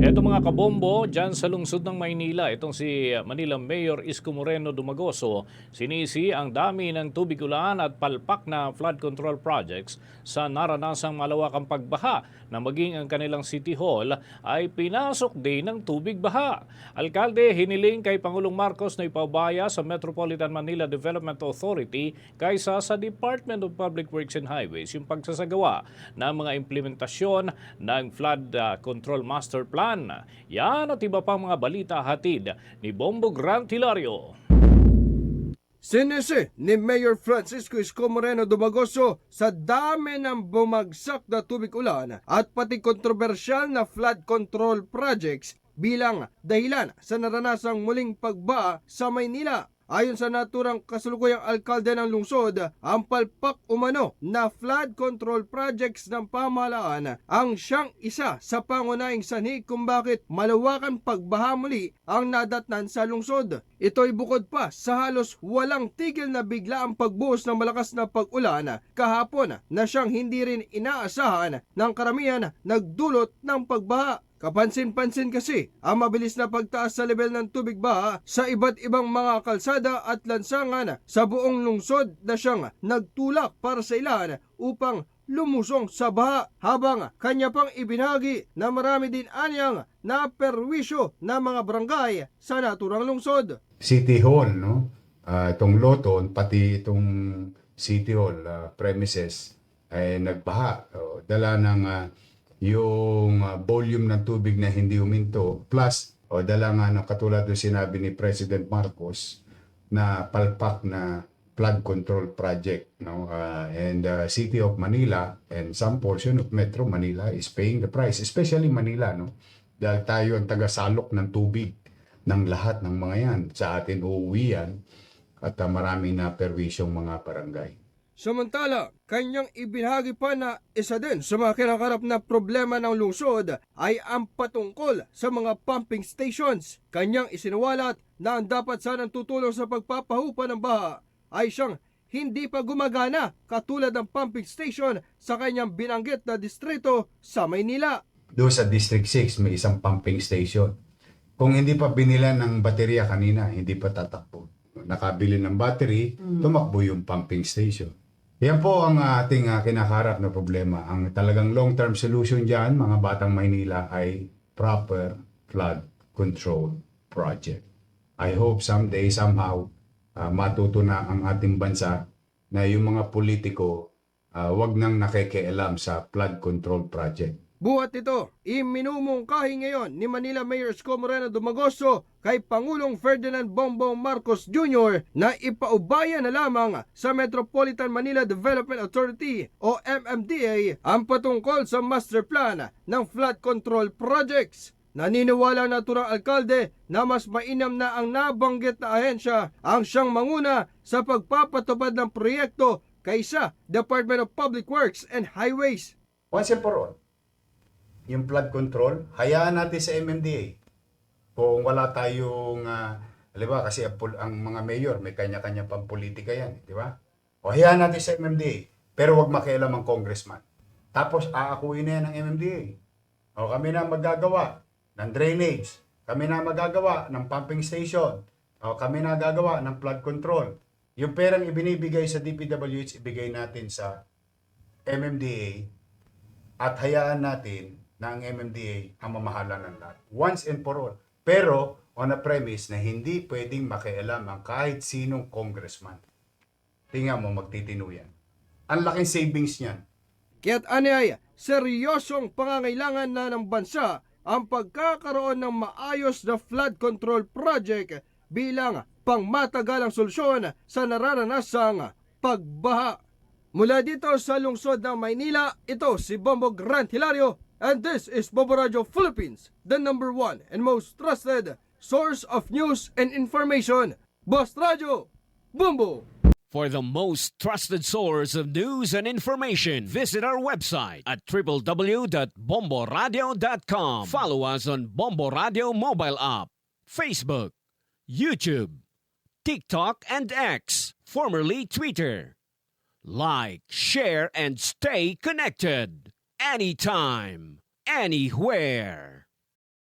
Eto mga kabombo, dyan sa lungsod ng Maynila, itong si Manila Mayor Isko Moreno Dumagoso, sinisi ang dami ng tubig ulan at palpak na flood control projects sa naranasang malawakang pagbaha na maging ang kanilang City Hall ay pinasok din ng tubig baha. Alkalde hiniling kay Pangulong Marcos na ipaubaya sa Metropolitan Manila Development Authority kaysa sa Department of Public Works and Highways yung pagsasagawa ng mga implementasyon ng Flood uh, Control Master Plan. Yan at iba pang mga balita hatid ni Bombo Grant Hilario. Sinisi ni Mayor Francisco Isko Moreno Dumagoso sa dami ng bumagsak na tubig ulan at pati kontrobersyal na flood control projects bilang dahilan sa naranasang muling pagbaha sa Maynila. Ayon sa naturang kasalukuyang alkalde ng lungsod, ang palpak umano na flood control projects ng pamahalaan ang siyang isa sa pangunahing sanhi kung bakit malawakan pagbaha muli ang nadatnan sa lungsod. Ito'y bukod pa sa halos walang tigil na bigla ang pagbuhos ng malakas na pag-ulan kahapon na siyang hindi rin inaasahan ng karamihan nagdulot ng pagbaha. Kapansin-pansin kasi ang mabilis na pagtaas sa level ng tubig baha sa iba't ibang mga kalsada at lansangan sa buong lungsod na siyang nagtulak para sa ilan upang lumusong sa baha habang kanya pang ibinagi na marami din anyang naperwisyo na mga barangay sa naturang lungsod. City Hall, no? Ah, itong Loton, pati itong City Hall ah, premises ay nagbaha. O, dala ng ah, yung ah, volume ng tubig na hindi huminto. Plus o dala nga ng katulad ng sinabi ni President Marcos na palpak na flood control project no? Ah, and uh, City of Manila and some portion of Metro Manila is paying the price especially Manila no? Dahil tayo ang tagasalok ng tubig ng lahat ng mga yan. Sa atin uuwi yan at uh, marami na perwisyong mga barangay. Samantala, kanyang ibinahagi pa na isa din sa mga kinakarap na problema ng lungsod ay ang patungkol sa mga pumping stations. Kanyang isinuwalat na ang dapat sanang tutulong sa pagpapahupa ng baha ay siyang hindi pa gumagana katulad ng pumping station sa kanyang binanggit na distrito sa Maynila. Doon sa District 6 may isang pumping station. Kung hindi pa binila ng baterya kanina, hindi pa tatakbo. Nakabili ng battery, tumakbo yung pumping station. Yan po ang ating uh, kinakaharap na problema. Ang talagang long-term solution dyan, mga batang Maynila, ay proper flood control project. I hope someday, somehow, uh, matuto na ang ating bansa na yung mga politiko uh, wag nang nakikialam sa flood control project. Buhat ito, iminumungkahi ngayon ni Manila Mayor Isko Moreno Dumagoso kay Pangulong Ferdinand Bongbong Marcos Jr. na ipaubaya na lamang sa Metropolitan Manila Development Authority o MMDA ang patungkol sa master plan ng flood control projects. Naniniwala na turang alkalde na mas mainam na ang nabanggit na ahensya ang siyang manguna sa pagpapatupad ng proyekto kaysa Department of Public Works and Highways. Once and for all, yung flood control, hayaan natin sa MMDA. Kung wala tayong, uh, ba, kasi ang mga mayor, may kanya-kanya pang politika yan, di ba? O hayaan natin sa MMDA, pero wag makialam ang congressman. Tapos aakuin na yan ng MMDA. O kami na magagawa ng drainage, kami na magagawa ng pumping station, o kami na gagawa ng flood control. Yung perang ibinibigay sa DPWH, ibigay natin sa MMDA at hayaan natin ang MMDA ang mamahala ng lahat. Once and for all. Pero on a premise na hindi pwedeng makialam ang kahit sinong congressman. Tingnan mo, magtitino yan. Ang laking savings niyan. Kaya't anay, seryosong pangangailangan na ng bansa ang pagkakaroon ng maayos na flood control project bilang pangmatagalang solusyon sa nararanasang pagbaha. Mula dito sa lungsod ng Maynila, ito si Bombo Grant Hilario and this is Bombo Radio Philippines, the number one and most trusted source of news and information. Boss Radio, Bombo! For the most trusted source of news and information, visit our website at www.bomboradio.com. Follow us on Bombo Radio mobile app, Facebook, YouTube, TikTok, and X, formerly Twitter. Like, share, and stay connected. Anytime, anywhere.